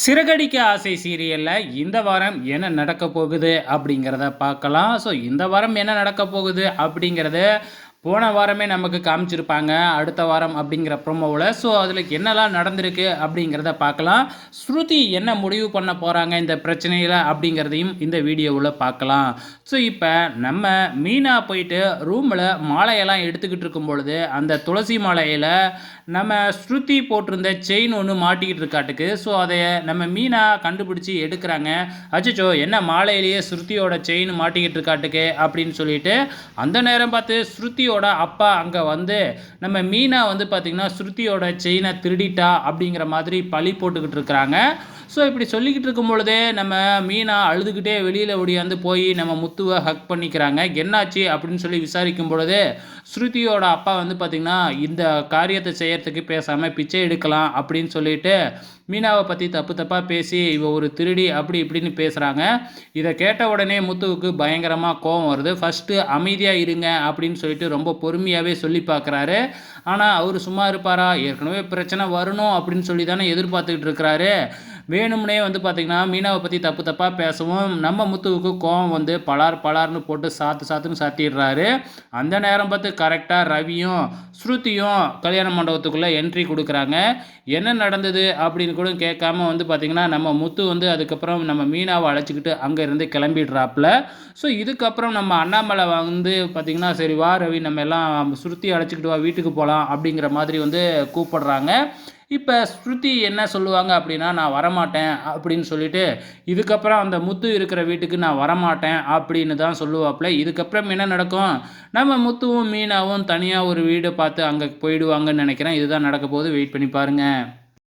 சிறகடிக்க ஆசை சீரியலில் இந்த வாரம் என்ன நடக்க போகுது அப்படிங்கிறத பார்க்கலாம். ஸோ இந்த வாரம் என்ன நடக்க போகுது அப்படிங்கிறத போன வாரமே நமக்கு காமிச்சிருப்பாங்க அடுத்த வாரம் அப்படிங்கிற ப்ரோமோவில் ஸோ அதில் என்னெல்லாம் நடந்திருக்கு அப்படிங்கிறத பார்க்கலாம். ஸ்ருதி என்ன முடிவு பண்ண போகிறாங்க இந்த பிரச்சனையில் அப்படிங்கிறதையும் இந்த வீடியோவில் பார்க்கலாம். ஸோ இப்போ நம்ம மீனா போயிட்டு ரூமில் மாலையெல்லாம் எடுத்துக்கிட்டு இருக்கும் பொழுது அந்த துளசி மாலையில் நம்ம ஸ்ருதி போட்டிருந்த செயின் ஒன்று மாட்டிக்கிட்டு இருக்காட்டுக்கு. ஸோ அதை நம்ம மீனா கண்டுபிடிச்சி எடுக்கிறாங்க. அச்சச்சோ என்ன மாலையிலேயே ஸ்ருதியோட செயின் மாட்டிக்கிட்டு இருக்காட்டுக்கு அப்படின்னு சொல்லிட்டு அந்த நேரம் பார்த்து ஸ்ருதி ஸ்ருதியோட அப்பா அங்கே வந்து நம்ம மீனா வந்து பார்த்திங்கன்னா ஸ்ருதியோட செயினை திருடிட்டா அப்படிங்கிற மாதிரி பழி போட்டுக்கிட்டு இருக்கிறாங்க. ஸோ இப்படி சொல்லிக்கிட்டு இருக்கும் பொழுதே நம்ம மீனா அழுதுகிட்டே வெளியில் ஓடியாந்து போய் நம்ம முத்துவை ஹக் பண்ணிக்கிறாங்க. என்னாச்சு அப்படின்னு சொல்லி விசாரிக்கும் பொழுது ஸ்ருதியோட அப்பா வந்து பார்த்திங்கன்னா இந்த காரியத்தை செய்யறதுக்கு பேசாமல் பிச்சை எடுக்கலாம் அப்படின்னு சொல்லிட்டு மீனாவை பற்றி தப்பு தப்பாக பேசி இவ ஒரு திருடி அப்படி இப்படின்னு பேசுகிறாங்க இதை கேட்ட உடனே முத்துவுக்கு பயங்கரமாக கோபம் வருது. ஃபஸ்ட்டு அமைதியாக இருங்க அப்படின்னு சொல்லிட்டு ரொம்ப பொறுமையாகவே சொல்லி பார்க்குறாரு ஆனால் அவர் சும்மா இருப்பாரா? ஏற்கனவே பிரச்சனை வரணும் அப்படின்னு சொல்லி தானே எதிர்பார்த்துக்கிட்டு இருக்கிறாரு. வேணும்னே வந்து பார்த்திங்கன்னா மீனாவை பற்றி தப்பு தப்பாக பேசவும் நம்ம முத்துவுக்கு கோவம் வந்து பலார் பலார்னு போட்டு சாத்து சாத்துன்னு சாத்திடுறாரு. அந்த நேரம் பார்த்து கரெக்டாக ரவியும் ஸ்ருதியும் கல்யாண மண்டபத்துக்குள்ளே என்ட்ரி கொடுக்குறாங்க. என்ன நடந்தது அப்படின்னு கூட கேட்காம வந்து பார்த்திங்கன்னா நம்ம முத்து வந்து அதுக்கப்புறம் நம்ம மீனாவை அழைச்சிக்கிட்டு அங்கேருந்து கிளம்பிடுறாப்புல. ஸோ இதுக்கப்புறம் நம்ம அண்ணாமலை வந்து பார்த்திங்கன்னா சரி வா ரவி நம்ம எல்லாம் சுருத்தி அழைச்சிக்கிட்டு வா வீட்டுக்கு போகலாம் அப்படிங்கிற மாதிரி வந்து கூப்பிடுறாங்க. இப்போ ஸ்ருதி என்ன சொல்லுவாங்க அப்படின்னா நான் வரமாட்டேன் அப்படின்னு சொல்லிட்டு இதுக்கப்புறம் அந்த முத்து இருக்கிற வீட்டுக்கு நான் வரமாட்டேன் அப்படின்னு தான் சொல்லுவாப்புல. இதுக்கப்புறம் என்ன நடக்கும்? நம்ம முத்துவும் மீனாவும் தனியாக ஒரு வீடு பார்த்து அங்கே போயிடுவாங்கன்னு நினைக்கிறேன். இதுதான் நடக்க போகுது. வெயிட் பண்ணி பாருங்கள்